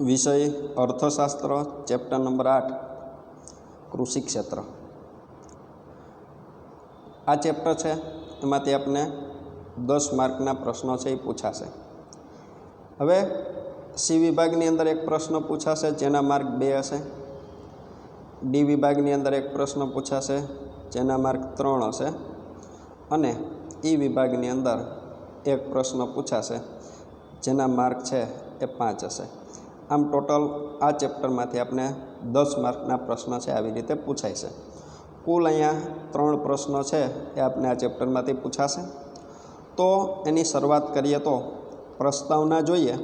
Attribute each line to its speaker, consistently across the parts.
Speaker 1: વિષય અર્થશાસ્ત્ર, chapter number આઠ, કૃષિ ક્ષેત્ર. આ ચેપ્ટર છે, એમાંથી આપને દસ માર્કના પ્રશ્નો છે એ પૂછાશે. હવે સી વિભાગની અંદર એક પ્રશ્ન પૂછાશે, જેના માર્ક બે હશે. ડી વિભાગની અંદર એક પ્રશ્ન પૂછાશે, જેના માર્ક ત્રણ હશે. અને ઈ વિભાગની અંદર એક પ્રશ્ન પૂછાશે, જેના માર્ક છે એ પાંચ હશે. આમ ટોટલ આ ચેપ્ટરમાંથી આપણે દસ માર્કના પ્રશ્ન છે આવી રીતે પૂછાય છે. કુલ અહીંયા ત્રણ પ્રશ્નો છે એ આપણે આ ચેપ્ટરમાંથી પૂછાશે. તો એની શરૂઆત કરીએ તો પ્રસ્તાવના જોઈએ.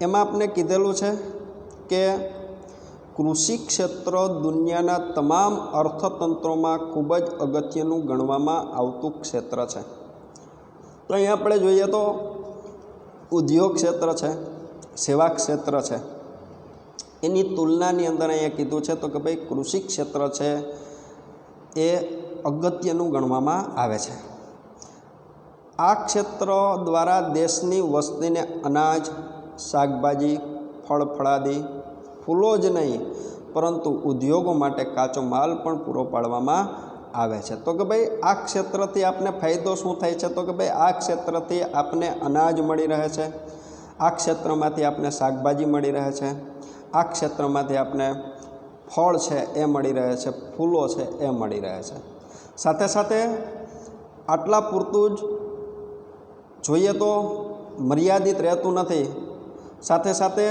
Speaker 1: એમાં આપણે કીધેલું છે કે કૃષિ ક્ષેત્ર દુનિયાના તમામ અર્થતંત્રોમાં ખૂબ જ અગત્યનું ગણવામાં આવતું ક્ષેત્ર છે. તો અહીં આપણે જોઈએ તો ઉદ્યોગ ક્ષેત્ર છે. સેવા ક્ષેત્ર છે. એની તુલનાની અંદર અહીંયા કીધું છે તો કે ભાઈ કૃષિ ક્ષેત્ર છે એ અગત્યનું ગણવામાં આવે છે. આ ક્ષેત્ર દ્વારા દેશની વસ્તીને અનાજ, શાકભાજી, ફળ, ફળાદી, ફૂલો જ નહીં, પરંતુ ઉદ્યોગો માટે કાચો માલ પણ પૂરો પાડવામાં આવે છે. તો કે ભાઈ આ ક્ષેત્રથી આપને ફાયદો શું થાય છે? તો કે ભાઈ આ ક્ષેત્રથી આપને અનાજ મળી રહે છે. આ ક્ષેત્રમાંથી આપને શાકભાજી મળી રહે છે. આ ક્ષેત્રમાંથી આપને ફળ છે એ મળી રહે છે, ફૂલો છે એ મળી રહે છે. સાથે સાથે આટલા પૂરતું જ જોઈએ તો મર્યાદિત રહેતું નથી. સાથે સાથે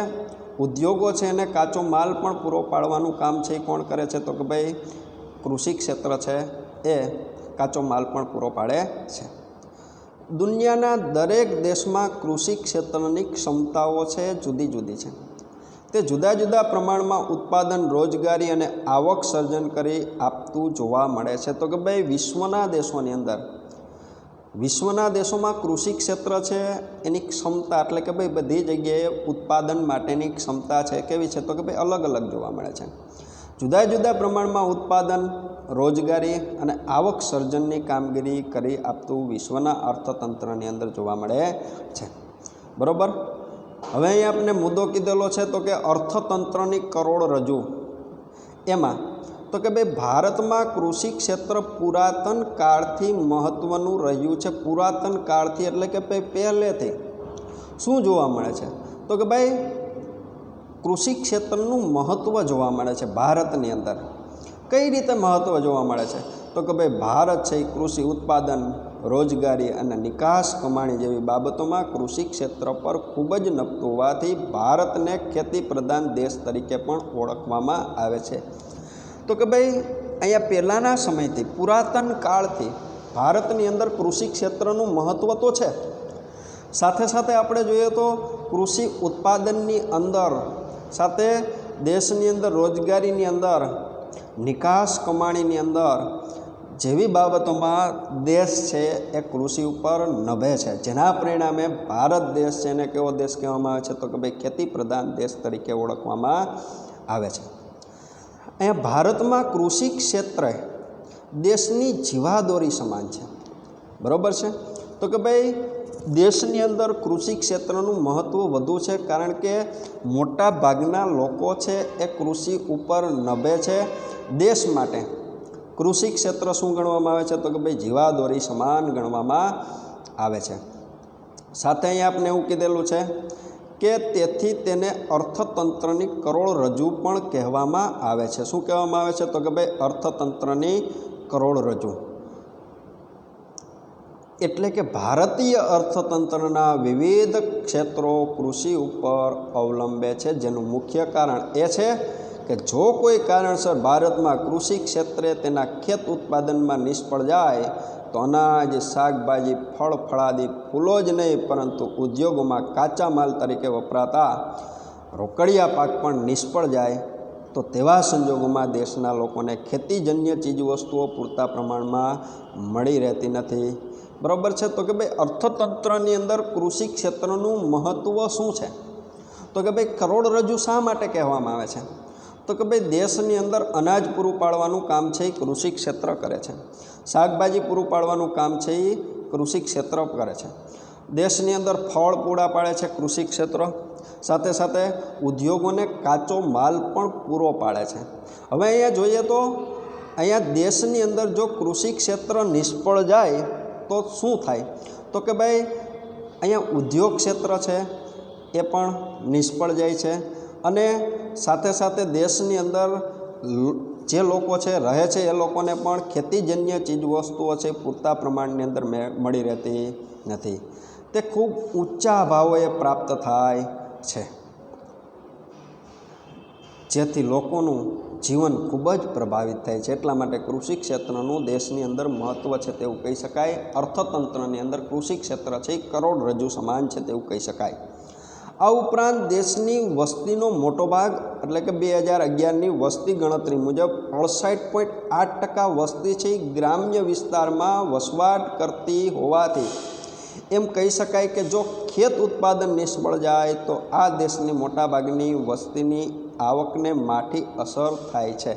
Speaker 1: ઉદ્યોગો છે એને કાચો માલ પણ પૂરો પાડવાનું કામ છે એ કોણ કરે છે તો કે ભાઈ કૃષિ ક્ષેત્ર છે એ કાચો માલ પણ પૂરો પાડે છે. દુનિયાના દરેક દેશમાં કૃષિ ક્ષેત્રની ક્ષમતાઓ છે, જુદી જુદી છે. તે જુદા જુદા પ્રમાણમાં ઉત્પાદન, રોજગારી અને આવક સર્જન કરી આપતું જોવા મળે છે. તો કે ભાઈ, વિશ્વના દેશોની અંદર, વિશ્વના દેશોમાં કૃષિ ક્ષેત્ર છે, એની ક્ષમતા એટલે કે ભાઈ બધી જગ્યાએ ઉત્પાદન માટેની ક્ષમતા છે, કેવી છે? તો કે ભાઈ અલગ અલગ જોવા મળે છે. જુદા જુદા પ્રમાણમાં ઉત્પાદન રોજગારી અને આવક સર્જનની કામગીરી કરી આપતું વિશ્વના અર્થતંત્રની અંદર જોવા મળે છે. બરાબર? હવે અહીં આપણે મુદ્દો કીધેલો છે તો કે અર્થતંત્રની કરોડરજ્જુ એમાં તો કે ભાઈ ભારતમાં કૃષિ ક્ષેત્ર પુરાતન કાળથી મહત્ત્વનું રહ્યું છે. પુરાતન કાળથી એટલે કે ભાઈ પહેલેથી. શું જોવા મળે છે? તો કે ભાઈ કૃષિ ક્ષેત્રનું મહત્ત્વ જોવા મળે છે ભારતની અંદર. કઈ રીતે મહત્ત્વ જોવા મળે છે? તો કે ભાઈ, ભારત છે એ કૃષિ ઉત્પાદન, રોજગારી અને નિકાસ કમાણી જેવી બાબતોમાં કૃષિ ક્ષેત્ર પર ખૂબ જ નપતું હોવાથી ભારતને ખેતી પ્રધાન દેશ તરીકે પણ ઓળખવામાં આવે છે. તો કે ભાઈ, અહીંયા પહેલાંના સમયથી, પુરાતન કાળથી ભારતની અંદર કૃષિ ક્ષેત્રનું મહત્ત્વ તો છે. સાથે સાથે આપણે જોઈએ તો કૃષિ ઉત્પાદનની અંદર, સાથે દેશની અંદર રોજગારીની અંદર નિકાસ કમાણીની અંદર જેવી બાબતોમાં દેશ છે એ કૃષિ ઉપર નભે છે. જેના પરિણામે ભારત દેશ છે એને કેવો દેશ કહેવામાં આવે છે? તો કે ભાઈ ખેતી પ્રધાન દેશ તરીકે ઓળખવામાં આવે છે. અહીંયા ભારતમાં કૃષિ ક્ષેત્રે દેશની જીવાદોરી સમાન છે. બરાબર છે? તો કે ભાઈ દેશની અંદર કૃષિ ક્ષેત્રનું મહત્ત્વ વધુ છે કારણ કે મોટા ભાગના લોકો છે એ કૃષિ ઉપર નભે છે દેશ માટે. કૃષિ ક્ષેત્ર શું ગણવામાં આવે છે? તો કે ભાઈ જીવાદોરી સમાન ગણવામાં આવે છે. સાથે અહીંયા આપણે એવું કીધેલું છે કે તેથી તેને અર્થતંત્રની કરોડરજ્જુ પણ કહેવામાં આવે છે. શું કહેવામાં આવે છે? તો કે ભાઈ અર્થતંત્રની કરોડરજ્જુ એટલે કે ભારતીય અર્થતંત્રના વિવિધ ક્ષેત્રો કૃષિ ઉપર અવલંબે છે. જેનું મુખ્ય કારણ એ છે કે જો કોઈ કારણસર ભારતમાં કૃષિ ક્ષેત્રે તેના ખેત ઉત્પાદનમાં નિષ્ફળ જાય, તો અનાજ, શાકભાજી, ફળ, ફળાદી ફૂલો જ નહીં, પરંતુ ઉદ્યોગોમાં કાચા માલ તરીકે વપરાતા રોકડિયા પાક પણ નિષ્ફળ જાય. તો તેવા સંજોગોમાં દેશના લોકોને ખેતીજન્ય ચીજવસ્તુઓ પૂરતા પ્રમાણમાં મળી રહેતી નથી. બરાબર છે? તો કે ભાઈ અર્થતંત્રની અંદર કૃષિ ક્ષેત્રનું મહત્ત્વ શું છે? તો કે ભાઈ કરોડરજ્જુ શા માટે કહેવામાં આવે છે? તો કે ભાઈ દેશની અંદર અનાજ પૂરું પાડવાનું કામ છે એ કૃષિ ક્ષેત્ર કરે છે. શાકભાજી પૂરું પાડવાનું કામ છે એ કૃષિ ક્ષેત્ર કરે છે. દેશની અંદર ફળ પૂરા પાડે છે કૃષિ ક્ષેત્ર. સાથે સાથે ઉદ્યોગોને કાચો માલ પણ પૂરો પાડે છે. હવે અહીંયા જોઈએ તો અહીંયા દેશની અંદર જો કૃષિ ક્ષેત્ર નિષ્ફળ જાય તો શું થાય? તો કે ભાઈ અહીંયા ઉદ્યોગ ક્ષેત્ર છે એ પણ નિષ્ફળ જાય છે અને સાથે સાથે દેશની અંદર જે લોકો છે, રહે છે એ લોકોને પણ ખેતીજન્ય ચીજવસ્તુઓ છે પૂરતા પ્રમાણની અંદર મળી રહેતી નથી. તે ખૂબ ઊંચા ભાવોએ પ્રાપ્ત થાય છે. જેથી લોકોનું જીવન ખૂબ જ પ્રભાવિત થાય છે. એટલા માટે કૃષિ ક્ષેત્રનું દેશની અંદર મહત્ત્વ છે તેવું કહી શકાય. અર્થતંત્રની અંદર કૃષિ ક્ષેત્ર છે એ કરોડરજ્જુ સમાન છે તેવું કહી શકાય. આ ઉપરાંત દેશની વસ્તીનો મોટો ભાગ એટલે કે બે હજાર અગિયારની વસ્તી ગણતરી મુજબ અડસાઠ પોઈન્ટ આઠ ટકા વસ્તી છે ગ્રામ્ય વિસ્તારમાં વસવાટ કરતી હોવાથી એમ કહી શકાય કે જો ખેત ઉત્પાદન નિષ્ફળ જાય તો આ દેશની મોટાભાગની વસ્તીની આવકને માઠી અસર થાય છે.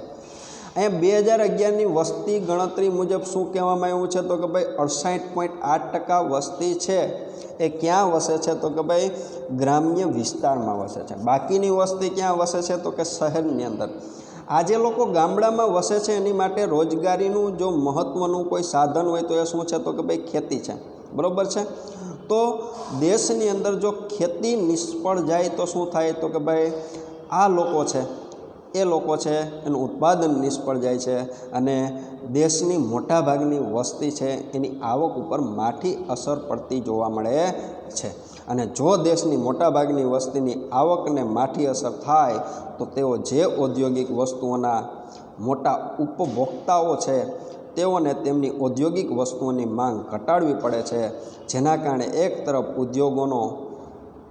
Speaker 1: અહીંયા બે હજાર અગિયારની વસ્તી ગણતરી મુજબ શું કહેવામાં આવ્યું છે? તો કે ભાઈ અડસાઠ પોઈન્ટ આઠ ટકા વસ્તી છે. એ ક્યાં વસે છે? તો કે ભાઈ ગ્રામ્ય વિસ્તારમાં વસે છે. બાકીની વસ્તી ક્યાં વસે છે? તો કે શહેરની અંદર. આજે લોકો ગામડામાં વસે છે એની માટે રોજગારીનું જો મહત્ત્વનું કોઈ સાધન હોય તો એ શું છે? તો કે ભાઈ ખેતી છે. બરાબર છે? તો દેશની અંદર જો ખેતી નિષ્ફળ જાય તો શું થાય? તો કે ભાઈ આ લોકો છે એ લોકો છે એનું ઉત્પાદન નિષ્ફળ જાય છે અને દેશની મોટાભાગની વસ્તી છે એની આવક ઉપર માઠી અસર પડતી જોવા મળે છે. અને જો દેશની મોટાભાગની વસ્તીની આવકને માઠી અસર થાય, તો તેઓ જે ઔદ્યોગિક વસ્તુઓના મોટા ઉપભોક્તાઓ છે, તેઓને તેમની ઔદ્યોગિક વસ્તુઓની માંગ ઘટાડવી પડે છે. જેના કારણે એક તરફ ઉદ્યોગોનો,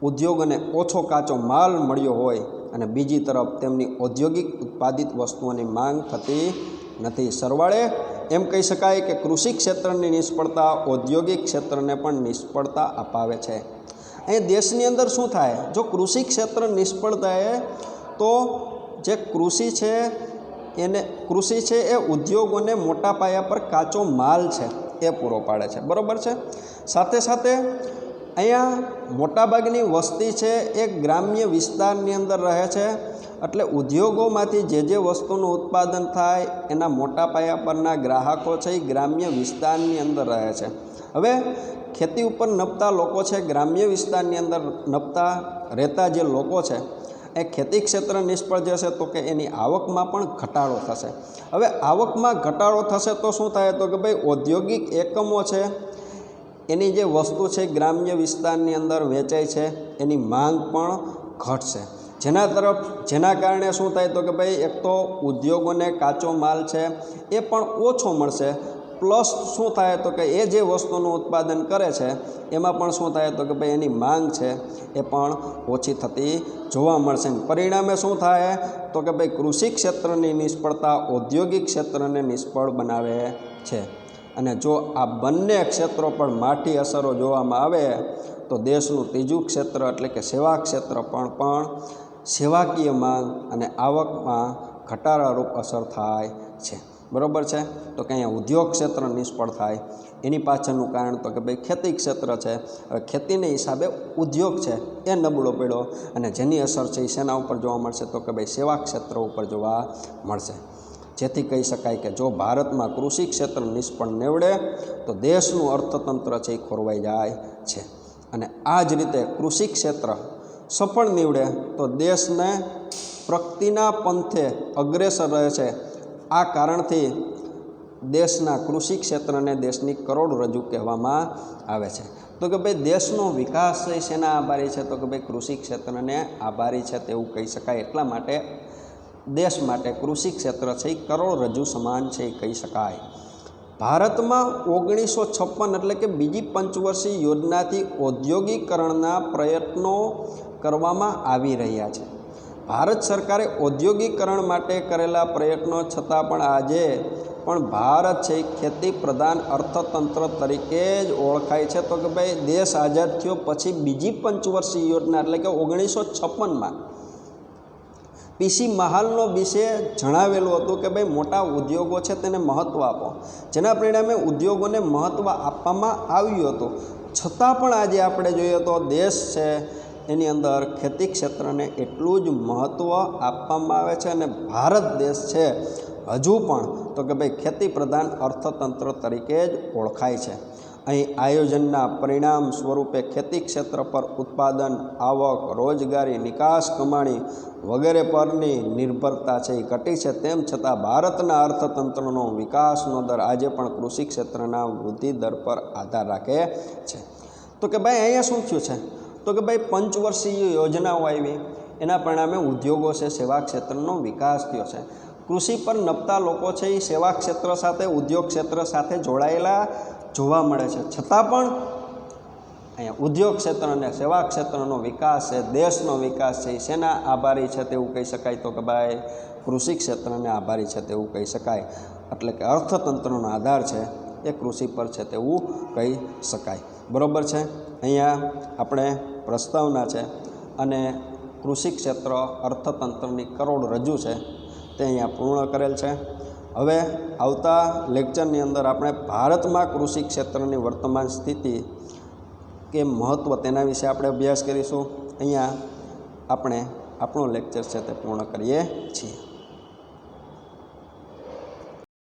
Speaker 1: ઉદ્યોગોને ઓછો કાચો માલ મળ્યો હોય અને બીજી તરફ તેમની ઔદ્યોગિક ઉત્પાદિત વસ્તુઓની માંગ થતી નથી. સરવાળે એમ કહી શકાય કે કૃષિ ક્ષેત્રની નિષ્ફળતા ઔદ્યોગિક ક્ષેત્રને પણ નિષ્ફળતા અપાવે છે. અહીં દેશની અંદર શું થાય? જો કૃષિ ક્ષેત્ર નિષ્ફળ થાય તો જે કૃષિ છે એને, કૃષિ છે એ ઉદ્યોગોને મોટા પાયા પર કાચો માલ છે, એ પૂરો પાડે છે. બરાબર છે? સાથે સાથે અહીંયા મોટાભાગની વસ્તી છે એ ગ્રામ્ય વિસ્તારની અંદર રહે છે. એટલે ઉદ્યોગોમાંથી જે જે વસ્તુનું ઉત્પાદન થાય એના મોટા પાયા પરના ગ્રાહકો છે એ ગ્રામ્ય વિસ્તારની અંદર રહે છે. હવે ખેતી ઉપર નપતા લોકો છે, ગ્રામ્ય વિસ્તારની અંદર નપતા રહેતા જે લોકો છે, એ ખેતી ક્ષેત્ર નિષ્ફળ જશે તો કે એની આવકમાં પણ ઘટાડો થશે. હવે આવકમાં ઘટાડો થશે તો શું થાય? તો કે ભાઈ ઔદ્યોગિક એકમો છે એની જે વસ્તુ છે ગ્રામ્ય વિસ્તારની અંદર વેચાય છે, એની માંગ પણ ઘટશે જેના તરફ, જેના કારણે શું થાય તો કે ભાઈ એક તો ઉદ્યોગોને કાચો માલ છે, એ પણ ઓછો મળશે. પ્લસ શું થાય તો કે એ જે વસ્તુનું ઉત્પાદન કરે છે, એમાં પણ શું થાય તો કે ભાઈ એની માંગ છે, એ પણ ઓછી થતી જોવા મળશે. પરિણામે શું થાય તો કે ભાઈ કૃષિ ક્ષેત્રની નિષ્ફળતા ઔદ્યોગિક ક્ષેત્રને નિષ્ફળ બનાવે છે. અને જો આ બંને ક્ષેત્રો પર માઠી અસરો જોવામાં આવે, તો દેશનું ત્રીજું ક્ષેત્ર એટલે કે સેવા ક્ષેત્ર પણ પણ સેવાકીય માંગ અને આવકમાં ઘટાડારૂપ અસર થાય છે. બરાબર છે? તો કે અહીંયા ઉદ્યોગ ક્ષેત્ર નિષ્ફળ થાય. એની પાછળનું કારણ તો કે ભાઈ ખેતી ક્ષેત્ર છે. હવે ખેતીને હિસાબે ઉદ્યોગ છે. એ નબળો પડ્યો અને જેની અસર છે એ શેના ઉપર જોવા મળશે તો કે ભાઈ સેવા ક્ષેત્ર ઉપર જોવા મળશે. જેથી કહી શકાય કે જો ભારતમાં કૃષિ ક્ષેત્ર નિષ્ફળ નીવડે, તો દેશનું અર્થતંત્ર છે એ ખોરવાઈ જાય છે. અને આ જ રીતે કૃષિ ક્ષેત્ર સફળ નીવડે, તો દેશને પ્રગતિના પંથે અગ્રેસર રહે છે. આ કારણથી દેશના કૃષિ ક્ષેત્રને દેશની કરોડરજ્જુ કહેવામાં આવે છે. તો કે ભાઈ દેશનો વિકાસ શેના આભારી છે? તો કે ભાઈ કૃષિ ક્ષેત્રને આભારી છે તેવું કહી શકાય એટલા માટે દેશ માટે કૃષિ ક્ષેત્ર છે એ કરોડરજ્જુ સમાન છે એ કહી શકાય. ભારતમાં ઓગણીસો છપ્પન એટલે કે બીજી પંચવર્ષીય યોજનાથી ઔદ્યોગિકરણના પ્રયત્નો કરવામાં આવી રહ્યા છે. ભારત સરકારે ઔદ્યોગિકરણ માટે કરેલા પ્રયત્નો છતાં પણ આજે પણ ભારત છે ખેતી પ્રધાન અર્થતંત્ર તરીકે જ ઓળખાય છે. તો કે ભાઈ, દેશ આઝાદ થયો પછી બીજી પંચવર્ષીય યોજના એટલે કે ઓગણીસો છપ્પનમાં પીસી મહાલનો વિશે જણાવેલું હતું કે ભાઈ મોટા ઉદ્યોગો છે તેને મહત્ત્વ આપો. જેના પરિણામે ઉદ્યોગોને મહત્ત્વ આપવામાં આવ્યું હતું. છતાં પણ આજે આપણે જોઈએ તો દેશ છે, એની અંદર ખેતી ક્ષેત્રને એટલું જ મહત્ત્વ આપવામાં આવે છે અને ભારત દેશ છે, હજુ પણ તો કે ભાઈ ખેતી પ્રધાન અર્થતંત્ર તરીકે જ ઓળખાય છે. અહીં આયોજનના પરિણામ સ્વરૂપે ખેતી ક્ષેત્ર પર ઉત્પાદન, આવક, રોજગારી, નિકાસ કમાણી વગેરે પરની નિર્ભરતા છે, એ ઘટી છે. તેમ છતાં ભારતના અર્થતંત્રનો વિકાસનો દર આજે પણ કૃષિ ક્ષેત્રના વૃદ્ધિ દર પર આધાર રાખે છે. તો કે ભાઈ, અહીંયા શું થયું છે? તો કે ભાઈ, પંચવર્ષીય યોજનાઓ આવી. એના પરિણામે ઉદ્યોગો છે, સેવા ક્ષેત્રનો વિકાસ થયો છે. કૃષિ પર નપતા લોકો છે, એ સેવા ક્ષેત્ર સાથે, ઉદ્યોગ ક્ષેત્ર સાથે જોડાયેલા જોવા મળે છે. છતાં પણ અહીંયા ઉદ્યોગ ક્ષેત્ર અને સેવા ક્ષેત્રનો વિકાસ છે, દેશનો વિકાસ છે શેના આભારી છે તેવું કહી શકાય? તો કે ભાઈ, કૃષિ ક્ષેત્રને આભારી છે તેવું કહી શકાય. એટલે કે અર્થતંત્રનો આધાર છે એ કૃષિ પર છે તેવું કહી શકાય. બરાબર છે? અહીંયા આપણે પ્રસ્તાવના છે અને કૃષિ ક્ષેત્ર અર્થતંત્રની કરોડ રજૂ છે તે અહીંયા પૂર્ણ કરેલ છે. હવે આવતા લેક્ચરની અંદર આપણે ભારતમાં કૃષિ ક્ષેત્રની વર્તમાન સ્થિતિ કે મહત્ત્વ તેના વિશે આપણે અભ્યાસ કરીશું. અહીંયા આપણે આપણો લેક્ચર છે તે પૂર્ણ કરીએ છીએ.